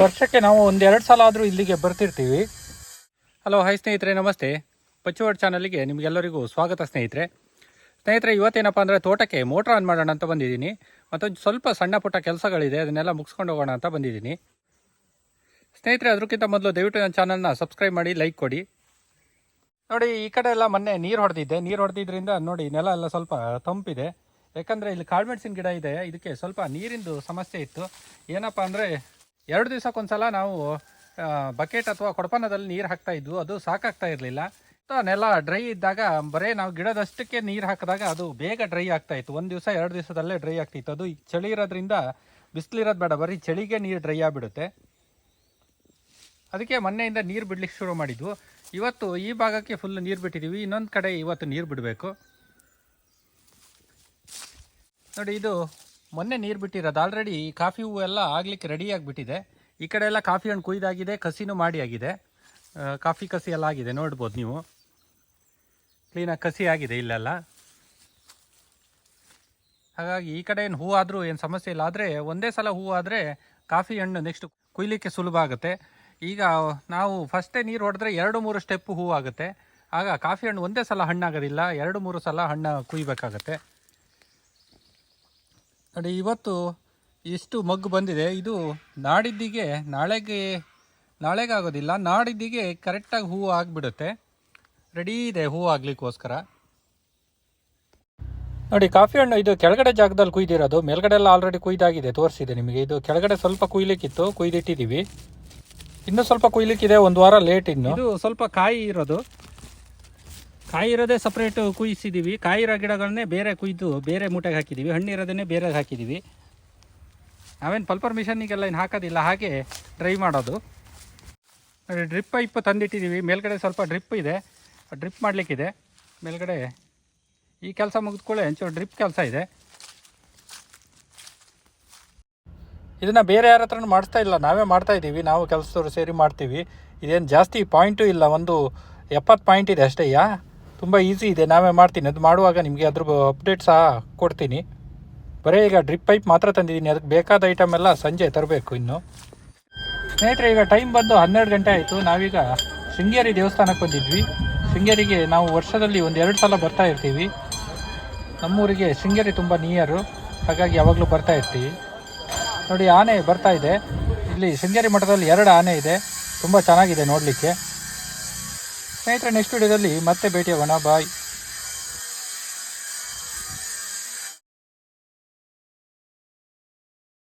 ವರ್ಷಕ್ಕೆ ನಾವು ಒಂದೆರಡು ಸಲ ಆದರೂ ಇಲ್ಲಿಗೆ ಬರ್ತಿರ್ತೀವಿ. ಹಲೋ ಹಾಯ್ ಸ್ನೇಹಿತರೆ, ನಮಸ್ತೆ. ಪಚ್ಚುವಡ್ ಚಾನಲ್ಗೆ ನಿಮಗೆಲ್ಲರಿಗೂ ಸ್ವಾಗತ ಸ್ನೇಹಿತರೆ. ಸ್ನೇಹಿತರೆ, ಇವತ್ತೇನಪ್ಪ ಅಂದರೆ ತೋಟಕ್ಕೆ ಮೋಟ್ರ್ ಆನ್ ಮಾಡೋಣ ಅಂತ ಬಂದಿದ್ದೀನಿ. ಮತ್ತೊಂದು ಸ್ವಲ್ಪ ಸಣ್ಣ ಪುಟ್ಟ ಕೆಲಸಗಳಿದೆ, ಅದನ್ನೆಲ್ಲ ಮುಗಿಸ್ಕೊಂಡು ಹೋಗೋಣ ಅಂತ ಬಂದಿದ್ದೀನಿ. ಸ್ನೇಹಿತರೆ, ಅದಕ್ಕಿಂತ ಮೊದಲು ದಯವಿಟ್ಟು ನನ್ನ ಚಾನಲ್ನ ಸಬ್ಸ್ಕ್ರೈಬ್ ಮಾಡಿ ಲೈಕ್ ಕೊಡಿ. ನೋಡಿ, ಈ ಕಡೆ ಎಲ್ಲ ಮೊನ್ನೆ ನೀರು ಹೊಡೆದಿದ್ದೆ. ನೀರು ಹೊಡೆದಿದ್ರಿಂದ ನೋಡಿ, ನೆಲ ಎಲ್ಲ ಸ್ವಲ್ಪ ತಂಪಿದೆ. ಯಾಕಂದರೆ ಇಲ್ಲಿ ಕಾಳುಮೆಣಸಿನ ಗಿಡ ಇದೆ. ಇದಕ್ಕೆ ಸ್ವಲ್ಪ ನೀರಿಂದು ಸಮಸ್ಯೆ ಇತ್ತು. ಏನಪ್ಪ ಅಂದರೆ ಎರಡು ದಿವಸಕ್ಕೊಂದ್ಸಲ ನಾವು ಬಕೆಟ್ ಅಥವಾ ಕೊಡಪನದಲ್ಲಿ ನೀರು ಹಾಕ್ತಾ ಇದ್ವು. ಅದು ಸಾಕಾಗ್ತಾ ಇರಲಿಲ್ಲ. ನೆಲ ಡ್ರೈ ಇದ್ದಾಗ ಬರೀ ನಾವು ಗಿಡದಷ್ಟಕ್ಕೆ ನೀರು ಹಾಕಿದಾಗ ಅದು ಬೇಗ ಡ್ರೈ ಆಗ್ತಾ ಇತ್ತು. ಒಂದು ದಿವಸ, ಎರಡು ದಿವಸದಲ್ಲೇ ಡ್ರೈ ಆಗ್ತಿತ್ತು ಅದು ಚಳಿ ಇರೋದ್ರಿಂದ ಬಿಸಿಲಿರೋದು ಬೇಡ. ಬರೀ ಚಳಿಗೆ ನೀರು ಡ್ರೈ ಆಗಿಬಿಡುತ್ತೆ. ಅದಕ್ಕೆ ಮೊನ್ನೆಯಿಂದ ನೀರು ಬಿಡ್ಲಿಕ್ಕೆ ಶುರು ಮಾಡಿದ್ವು. ಇವತ್ತು ಈ ಭಾಗಕ್ಕೆ ಫುಲ್ ನೀರು ಬಿಟ್ಟಿದ್ದೀವಿ ಇನ್ನೊಂದು ಕಡೆ ಇವತ್ತು ನೀರು ಬಿಡಬೇಕು. ನೋಡಿ, ಇದು ಮೊನ್ನೆ ನೀರು ಬಿಟ್ಟಿರೋದು. ಆಲ್ರೆಡಿ ಕಾಫಿ ಹೂವು ಎಲ್ಲ ಆಗ್ಲಿಕ್ಕೆ ರೆಡಿ ಆಗಿಬಿಟ್ಟಿದೆ. ಈ ಕಡೆ ಎಲ್ಲ ಕಾಫಿ ಹಣ್ಣು ಕುಯ್ದಾಗಿದೆ, ಕಸಿನೂ ಮಾಡಿ ಆಗಿದೆ. ಕಾಫಿ ಕಸಿ ಎಲ್ಲ ಆಗಿದೆ, ನೋಡ್ಬೋದು ನೀವು. ಕ್ಲೀನಾಗಿ ಕಸಿ ಆಗಿದೆ ಇಲ್ಲೆಲ್ಲ. ಹಾಗಾಗಿ ಈ ಕಡೆ ಏನು ಹೂ ಆದರೂ ಏನು ಸಮಸ್ಯೆ ಇಲ್ಲ. ಆದರೆ ಒಂದೇ ಸಲ ಹೂ ಆದರೆ ಕಾಫಿ ಹಣ್ಣು ನೆಕ್ಸ್ಟ್ ಕುಯ್ಲಿಕ್ಕೆ ಸುಲಭ ಆಗುತ್ತೆ. ಈಗ ನಾವು ಫಸ್ಟೇ ನೀರು ಹೊಡೆದ್ರೆ ಎರಡು ಮೂರು ಸ್ಟೆಪ್ಪು ಹೂ ಆಗುತ್ತೆ. ಆಗ ಕಾಫಿ ಹಣ್ಣು ಒಂದೇ ಸಲ ಹಣ್ಣಾಗೋದಿಲ್ಲ, ಎರಡು ಮೂರು ಸಲ ಹಣ್ಣು ಕುಯ್ಬೇಕಾಗತ್ತೆ. ನೋಡಿ, ಇವತ್ತು ಎಷ್ಟು ಮಗ್ಗು ಬಂದಿದೆ. ಇದು ನಾಡಿದ್ದಿಗೆ ನಾಳೆಗೆ, ನಾಳೆಗಾಗೋದಿಲ್ಲ, ನಾಡಿದ್ದಿಗೆ ಕರೆಕ್ಟಾಗಿ ಹೂವು ಆಗಿಬಿಡುತ್ತೆ. ರೆಡಿ ಇದೆ ಹೂವು ಆಗ್ಲಿಕ್ಕೋಸ್ಕರ. ನೋಡಿ, ಕಾಫಿ ಹಣ್ಣು, ಇದು ಕೆಳಗಡೆ ಜಾಗದಲ್ಲಿ ಕುಯ್ದಿರೋದು. ಮೇಲ್ಗಡೆ ಎಲ್ಲ ಆಲ್ರೆಡಿ ಕುಯ್ದಾಗಿದೆ, ತೋರಿಸಿದೆ ನಿಮಗೆ. ಇದು ಕೆಳಗಡೆ ಸ್ವಲ್ಪ ಕುಯ್ಲಿಕ್ಕಿತ್ತು, ಕುಯ್ದಿಟ್ಟಿದ್ದೀವಿ. ಇನ್ನೂ ಸ್ವಲ್ಪ ಕುಯ್ಲಿಕ್ಕಿದೆ, ಒಂದು ವಾರ ಲೇಟ್ ಇನ್ನು. ಇದು ಸ್ವಲ್ಪ ಕಾಯಿ ಇರೋದು. ಕಾಯಿ ಇರೋದೇ ಸಪ್ರೇಟ್ ಕುಯ್ಸಿದ್ದೀವಿ ಕಾಯಿ ಇರೋ ಗಿಡಗಳನ್ನೇ ಬೇರೆ ಕುಯ್ದು ಬೇರೆ ಮೂಟೆಗೆ ಹಾಕಿದ್ದೀವಿ ಹಣ್ಣು ಇರೋದನ್ನೇ ಬೇರೆ ಹಾಕಿದ್ದೀವಿ ನಾವೇನು ಪಲ್ಪರ್ ಮಿಷನ್ನಿಗೆಲ್ಲ ಏನು ಹಾಕೋದಿಲ್ಲ. ಹಾಗೆ ಡ್ರೈ ಮಾಡೋದು. ಡ್ರಿಪ್ ಪೈಪ್ ತಂದಿಟ್ಟಿದ್ದೀವಿ ಮೇಲ್ಗಡೆ ಸ್ವಲ್ಪ ಡ್ರಿಪ್ ಇದೆ. ಡ್ರಿಪ್ ಮಾಡಲಿಕ್ಕಿದೆ. ಮೇಲ್ಗಡೆ ಈ ಕೆಲಸ ಮುಗಿದ್ಕೊಳ್ಳೆ ಒಂಚೂರು ಡ್ರಿಪ್ ಕೆಲಸ ಇದೆ. ಇದನ್ನು ಬೇರೆ ಯಾರ ಹತ್ರನೂ ಮಾಡಿಸ್ತಾ ಇಲ್ಲ. ನಾವೇ ಮಾಡ್ತಾ ಇದ್ದೀವಿ. ನಾವು ಕೆಲಸದವರು ಸೇರಿ ಮಾಡ್ತೀವಿ. ಇದೇನು ಜಾಸ್ತಿ ಪಾಯಿಂಟು ಇಲ್ಲ. ಒಂದು ಎಪ್ಪತ್ತು ಪಾಯಿಂಟ್ ಇದೆ ಅಷ್ಟೇ, ಯಾ? ತುಂಬ ಈಸಿ ಇದೆ. ನಾವೇ ಮಾಡ್ತೀನಿ. ಅದು ಮಾಡುವಾಗ ನಿಮಗೆ ಅದ್ರ ಅಪ್ಡೇಟ್ ಸಹ ಕೊಡ್ತೀನಿ. ಬರೀ ಈಗ ಡ್ರಿಪ್ ಪೈಪ್ ಮಾತ್ರ ತಂದಿದ್ದೀನಿ. ಅದಕ್ಕೆ ಬೇಕಾದ ಐಟಮ್ ಎಲ್ಲ ಸಂಜೆ ತರಬೇಕು ಇನ್ನು. ಸ್ನೇಹಿತರೆ, ಈಗ ಟೈಮ್ ಬಂದು ಹನ್ನೆರಡು ಗಂಟೆ ಆಯಿತು. ನಾವೀಗ ಶೃಂಗೇರಿ ದೇವಸ್ಥಾನಕ್ಕೆ ಬಂದಿದ್ವಿ. ಶೃಂಗೇರಿಗೆ ನಾವು ವರ್ಷದಲ್ಲಿ ಒಂದು ಎರಡು ಸಲ ಬರ್ತಾ ಇರ್ತೀವಿ. ನಮ್ಮೂರಿಗೆ ಶೃಂಗೇರಿ ತುಂಬ ನಿಯರು ಹಾಗಾಗಿ ಯಾವಾಗಲೂ ಬರ್ತಾ ಇರ್ತೀವಿ. ನೋಡಿ, ಆನೆ ಬರ್ತಾ ಇದೆ. ಇಲ್ಲಿ ಶೃಂಗೇರಿ ಮಠದಲ್ಲಿ ಎರಡು ಆನೆ ಇದೆ. ತುಂಬ ಚೆನ್ನಾಗಿದೆ ನೋಡಲಿಕ್ಕೆ. ಸ್ನೇಹಿತರೆ ನೆಕ್ಸ್ಟ್ ವಿಡಿಯೋದಲ್ಲಿ ಮತ್ತೆ ಭೇಟಿಯಾಗೋಣ. ಬಾಯ್